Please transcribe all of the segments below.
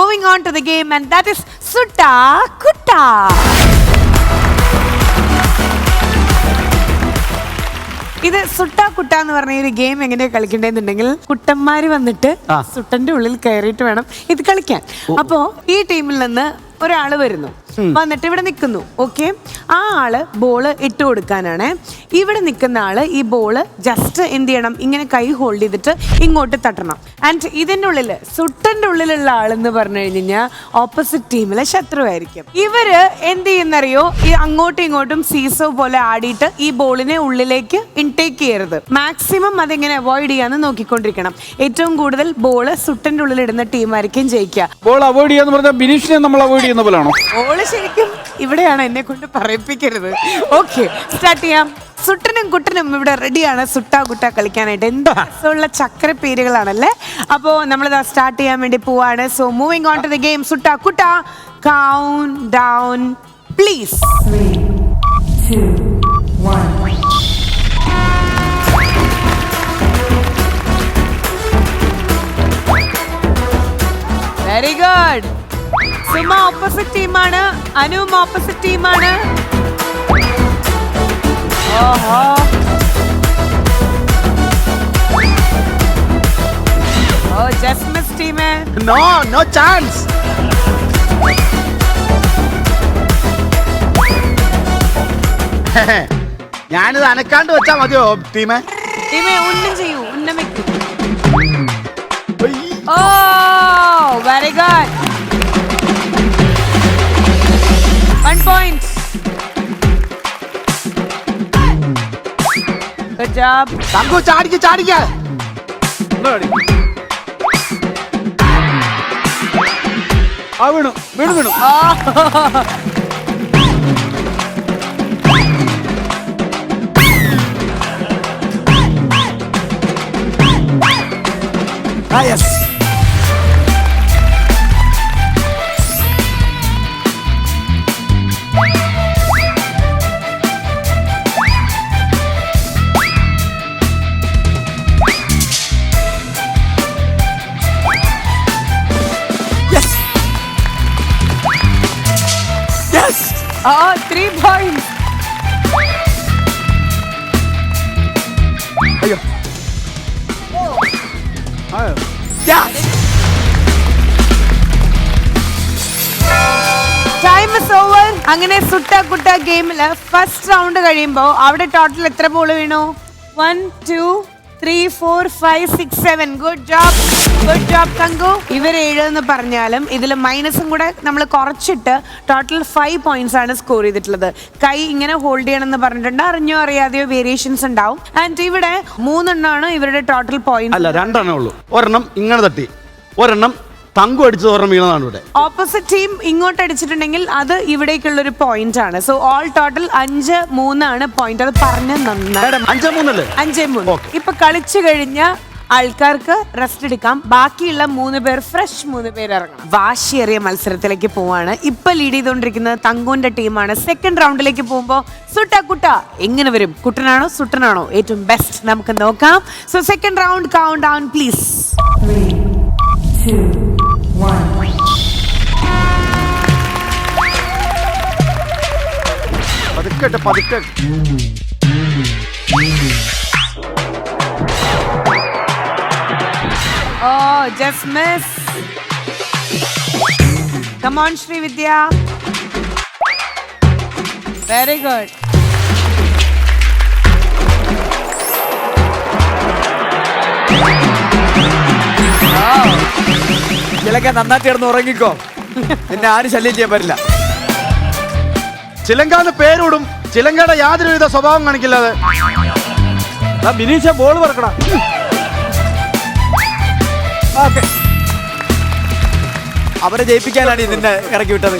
Moving on to the game and that is സുട്ട കുട്ട ഇത് സുട്ട കുട്ട എന്ന് പറഞ്ഞ ഒരു ഗെയിം എങ്ങനെയാ കളിക്കണ്ടെന്നുണ്ടെങ്കിൽ കുട്ടന്മാര് വന്നിട്ട് സുട്ടന്റെ ഉള്ളിൽ കയറിയിട്ട് വേണം ഇത് കളിക്കാൻ. അപ്പോ ഈ ടീമിൽ നിന്ന് ഒരാൾ വരുന്നു. വന്നിട്ട് ഇവിടെ നിൽക്കുന്നു. ഓക്കെ ആ ആൾ ബോൾ ഇട്ട് കൊടുക്കാനാണ്. ഇവിടെ നിൽക്കുന്ന ആൾ ഈ ബോൾ ജസ്റ്റ് എന്ത് ചെയ്യണം? ഇങ്ങനെ കൈ ഹോൾഡ് ചെയ്തിട്ട് ഇങ്ങോട്ട് തട്ടണം. ആൻഡ് ഇതിന്റെ ഉള്ളിൽ സുട്ടന്റെ ഉള്ളിലുള്ള ആളെന്ന് പറഞ്ഞു കഴിഞ്ഞാൽ ഓപ്പോസിറ്റ് ടീമിലെ ശത്രുവായിരിക്കും. ഇവർ എന്ത് ചെയ്യുന്നറിയോ? ഈ അങ്ങോട്ടും ഇങ്ങോട്ടും സീസോ പോലെ ആടിയിട്ട് ഈ ബോളിനെ ഉള്ളിലേക്ക് ഇൻടേക്ക് ചെയ്യരുത്. മാക്സിമം അതെങ്ങനെ അവോയ്ഡ് ചെയ്യാന്ന് നോക്കിക്കൊണ്ടിരിക്കണം. ഏറ്റവും കൂടുതൽ ബോൾ സുട്ടന്റെ ഉള്ളിൽ ഇടുന്ന ടീമായിരിക്കും ജയിക്കുക. ബോൾ അവോയ്ഡ് ചെയ്യാന്ന് പറഞ്ഞാൽ ബിനീഷിനെ നമ്മൾ അവോയ്ഡ് ചെയ്യുന്ന പോലാണോ? ബോൾ ശരിക്കും ഇവിടെയാണ് എന്നെ കൊണ്ട് പറയിപ്പിക്കരുത്. ഓക്കെ സ്റ്റാർട്ട് ചെയ്യാം. സുട്ടനും കുട്ടനും ഇവിടെ റെഡിയാണ് സുട്ട കുട്ട കളിക്കാനായിട്ട്. എന്തോ രസമുള്ള ചക്ര പേരുകളാണല്ലേ അപ്പോ നമ്മളിതാ സ്റ്റാർട്ട് ചെയ്യാൻ വേണ്ടി പോവാണ്. So moving on to the game സുട്ട കുട്ട countdown please very good Suma opposite ടീമാണ് അനുവും ഓപ്പോസിറ്റ് ടീമാണ് ഓഹോ. ഓ ജസ്മിസ് ടീം നോ നോ ചാൻസ് ഞാനിത് അനക്കാണ്ട് വെച്ചാ മതിയോ ടീമേ ടീമേ ഉന്നം ചെയ്യൂ ഉന്നം വെക്കൂ ഓ very good good job Thanku ചാടിക്ക് ചാടിക്ക ആ വീണു വീണു വീണു. ആ. യെസ് ഓ ത്രീ പോയിന്റ് അയ്യോ. ആ, yes. ടൈം ഇസ് ഓവർ അങ്ങനെ സുട്ട കുട്ട ഗെയിമിൽ ഫസ്റ്റ് റൗണ്ട് കഴിയുമ്പോൾ അവിടെ ടോട്ടൽ എത്ര ബോൾ വീണു? One two three four five six seven good job good job Thanku ഇവർ ഏഴ് എന്ന് പറഞ്ഞാലും ഇതിൽ മൈനസും കൂടെ നമ്മൾ കുറച്ചിട്ട് ടോട്ടൽ ഫൈവ് പോയിന്റ്സ് ആണ് സ്കോർ ചെയ്തിട്ടുള്ളത്. കൈ ഇങ്ങനെ ഹോൾഡ് ചെയ്യണമെന്ന് പറഞ്ഞിട്ടുണ്ട്. അറിഞ്ഞോ അറിയാതെയോ വേരിയേഷൻസ് ഉണ്ടാവും. ആൻഡ് ഇവിടെ മൂന്നെണ്ണമാണ് ഇവരുടെ ടോട്ടൽ പോയിന്റ് അല്ല രണ്ടെണ്ണേ ഉള്ളൂ. ഒരെണ്ണം ഇങ്ങനെ തട്ടി. ഒരെണ്ണം തങ്കു അടിച്ചു ഒരെണ്ണം വീണതാണ് ഇവിടെ. ഓപ്പോസിറ്റ് ടീം ഇങ്ങോട്ട് അടിച്ചിട്ടുണ്ടെങ്കിൽ അത് ഇവിടേക്കുള്ള ഒരു പോയിന്റ് ആണ്. സോ ഓൾ ടോട്ടൽ അഞ്ച് മൂന്നാണ് പോയിന്റ് അത് പറഞ്ഞ നന്നായി. മേഡം അഞ്ചേ മൂന്നല്ലേ? അഞ്ചേ മൂന്ന്. Okay. ഇപ്പൊ കളിച്ചു കഴിഞ്ഞ ആൾക്കാർക്ക് റെസ്റ്റ് എടുക്കാം. ബാക്കിയുള്ള മൂന്ന് പേർ ഫ്രഷ് മൂന്ന് പേർ ഇറങ്ങണം. വാശിയേറിയ മത്സരത്തിലേക്ക് പോവാണ്. ഇപ്പൊ ലീഡ് ചെയ്തുകൊണ്ടിരിക്കുന്നത് തങ്കുവിന്റെ ടീമാണ് സെക്കൻഡ് റൗണ്ടിലേക്ക് പോകുമ്പോ സുട്ട കുട്ട എങ്ങനെ വരും? കുട്ടനാണോ സുട്ടനാണോ? ഏറ്റവും ബെസ്റ്റ് നമുക്ക് നോക്കാം. So second round countdown please പതുക്കെ ഇട്ട് പതുക്കെ Oh, just miss. Come on, Sri Vidya. Very good. ചിലക്ക നന്നായിട്ട് കിടന്ന് ഉറങ്ങിക്കോ. എന്നെ ആരും ശല്യം ചെയ്യാൻ പറ്റില്ല. ചിലങ്കാന്ന് പേരിടും ചിലങ്കയുടെ യാതൊരുവിധ സ്വഭാവം കാണിക്കില്ലാതെ. ബിനീഷ ബോൾ പറക്കടാ. ഓക്കെ. അവരെ ജയിപ്പിക്കാനാണ് ഇതിന്റെ നിന്നെ ഇറക്കി വിട്ടത്.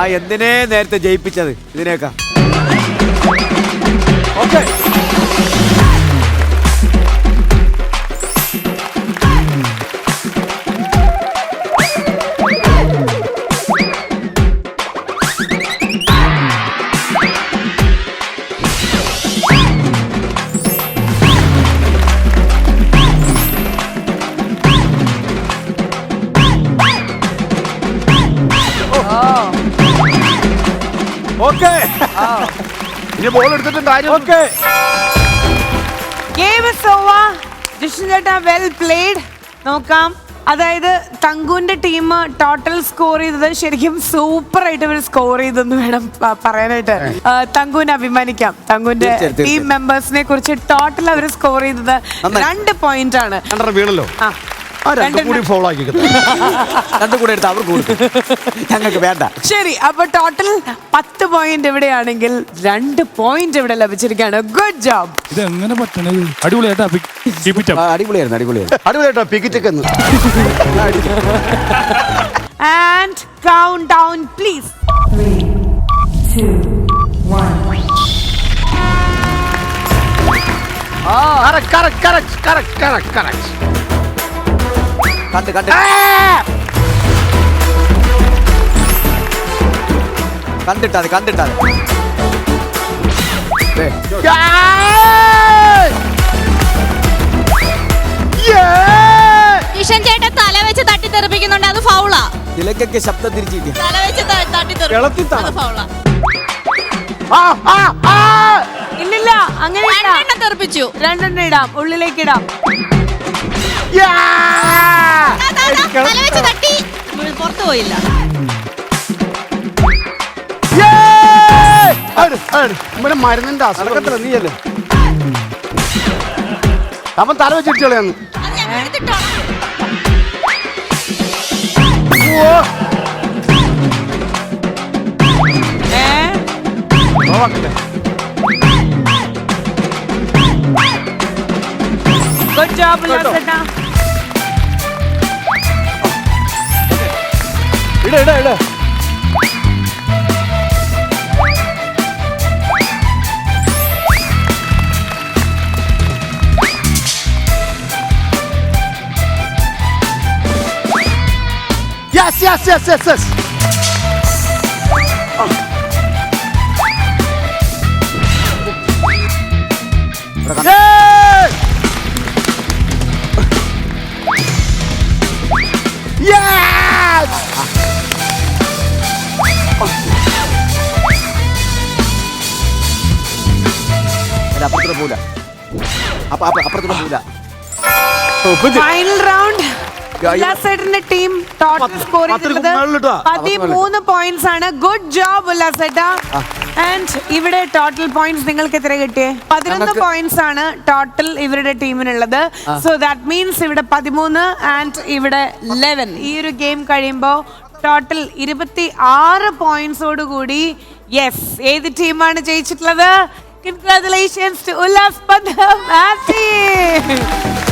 ഞാൻ എന്തിനേ നേരത്തെ ജയിപ്പിച്ചത്? ഇതിനേക്കാ. ഓക്കെ. ഓക്കെ. ഇനി ബോൾ എടുത്തിട്ടും കാര്യം ഓക്കെ. ഗെയിം ഇസ് ഓവർ ചേട്ടാ വെൽ പ്ലേഡ് നോക്കാം. അതായത് തങ്കുവിന്റെ ടീം ടോട്ടൽ സ്കോർ ചെയ്തത് ശരിക്കും സൂപ്പർ ആയിട്ട് ഇവർ സ്കോർ ചെയ്തെന്ന് വേണം പറയാനായിട്ട്. തങ്കുവിനെ അഭിമാനിക്കാം. തങ്കുവിന്റെ ടീം. മെമ്പേഴ്സിനെ കുറിച്ച് ടോട്ടൽ അവർ സ്കോർ ചെയ്തത് രണ്ട് പോയിന്റ് ആണ്. വീണല്ലോ. ആ. കൂടി ഫോളോ ആക്കി രണ്ടും കൂടെ എടുത്ത് അവർക്ക് കൊടുക്കും. ഞങ്ങൾക്ക് വേണ്ട. ശരി അപ്പൊ ടോട്ടൽ പത്ത് പോയിന്റ് ഇവിടെയാണെങ്കിൽ രണ്ട് പോയിന്റ് ഇവിടെ ലഭിച്ചിരിക്കുകയാണ്. ഗുഡ് ജോബ് ഇത് എങ്ങനെ പറ്റണത്? അടിപൊളിയായിട്ടാ അടിപൊളിയായിരുന്നു അടിപൊളിയായിരുന്നു. അടിപൊളിയായിട്ടോ പിക്കിറ്റൊക്കെ ഒന്ന്. And countdown please Correct, correct, correct, correct, correct, correct. കണ്ട് കണ്ട് കണ്ടിട്ടാ മതി, കണ്ടിട്ടാ മതി. ദേ, കിഷൻ ചേട്ടൻ തല വെച്ച് തട്ടിത്തെറിപ്പിക്കുന്നുണ്ട് അത് ഫൗളാ തിലക്കൊക്കെ ശബ്ദം തിരിച്ചിട്ട്. തല വെച്ച് തട്ടി തട്ടിത്തെറിപ്പിക്കും അത് ഫൗളാ. ഇല്ലില്ല അങ്ങനെ തെറിപ്പിച്ചു. രണ്ടെണ്ണം ഇടാം. ഉള്ളിലേക്ക് ഇടാം. പുറത്തു പോയില്ല. ഇവന് മരുന്നിന്റെ നടക്കത്തില്ല അസുഖം നീയല്ലേ? അവൻ തല വെച്ചിട്ട് കളയാന്ന് അത് ഞങ്ങൾ എടുത്തിട്ടോളാം ഓ! ഏ നോക്കട്ടെ. ഗുഡ് ജോബ് ഉല്ലാസേട്ടാ ഇട ഇട ഇട Yes, yes, yes, yes, yes. പോല. അപ്പൊ അപ്പൊ അപ്പുറത്തോട്ട് പോല. ഫൈനൽ റൗണ്ട് ഉല്ലാസേട്ടന്റെ ടീം ടോട്ടൽ സ്കോർ പത്തിൽ പതിമൂന്ന് പോയിന്റ്സ് ആണ്. ഗുഡ് ജോബ് ഉല്ലാസേട്ട ആൻഡ് ഇവിടെ ടോട്ടൽ പോയിന്റ്സ് നിങ്ങൾക്ക് എത്ര കിട്ടിയേ? പതിനൊന്ന് പോയിന്റ്സ് ആണ് ടോട്ടൽ ഇവരുടെ ടീമിനുള്ളത് സോ ദാറ്റ് മീൻസ് ഇവിടെ പതിമൂന്ന് ആൻഡ് ഇവിടെ ലെവൻ ഈ ഒരു ഗെയിം കഴിയുമ്പോൾ ടോട്ടൽ ഇരുപത്തി ആറ് പോയിന്റ്സോട് കൂടി യെസ് ഏത് ടീമാണ് ജയിച്ചിട്ടുള്ളത്? Congratulations to Ulaf Bandam Ati!